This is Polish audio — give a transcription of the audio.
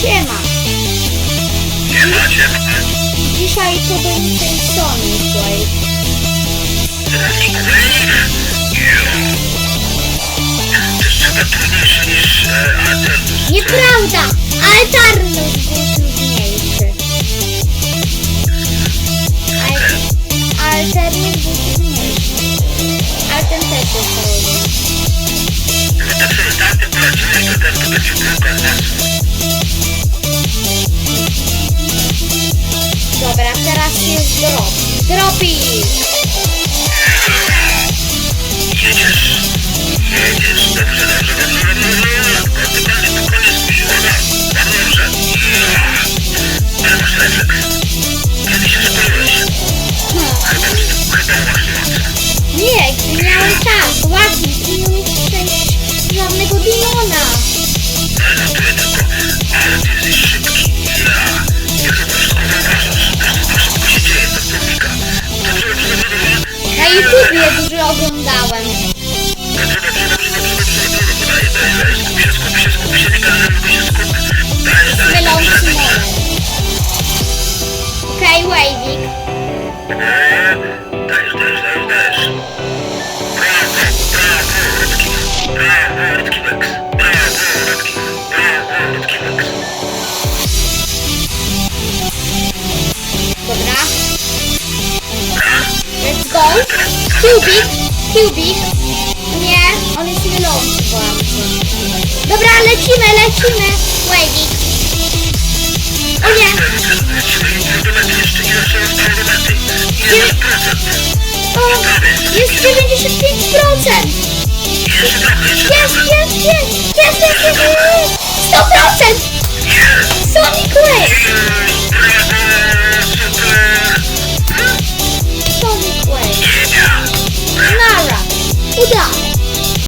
Siema. Siema, siema. Dzisiaj to będzie Sonic Wave. Jest e, Alternus. Nieprawda! Alternus był trudniejszy. Al- Alternus był trudniejszy. Alten też był trudny. Ale tak to będzie tylko Dropi! Jedziesz. Jedziesz. To. Kiedy się moc. Nie, miałem czas, ładnie, Dobrze, dobrze. moment. Okej, Wavik. Kubik, Kubik. Nie, on jest mylący. Dobra, lecimy, lecimy. Wavik. O nie, procent? o, jest 95%. Jeszcze trochę, jeszcze Jest, trochę. jest, jest, jest, jest, jest, jest. 不对？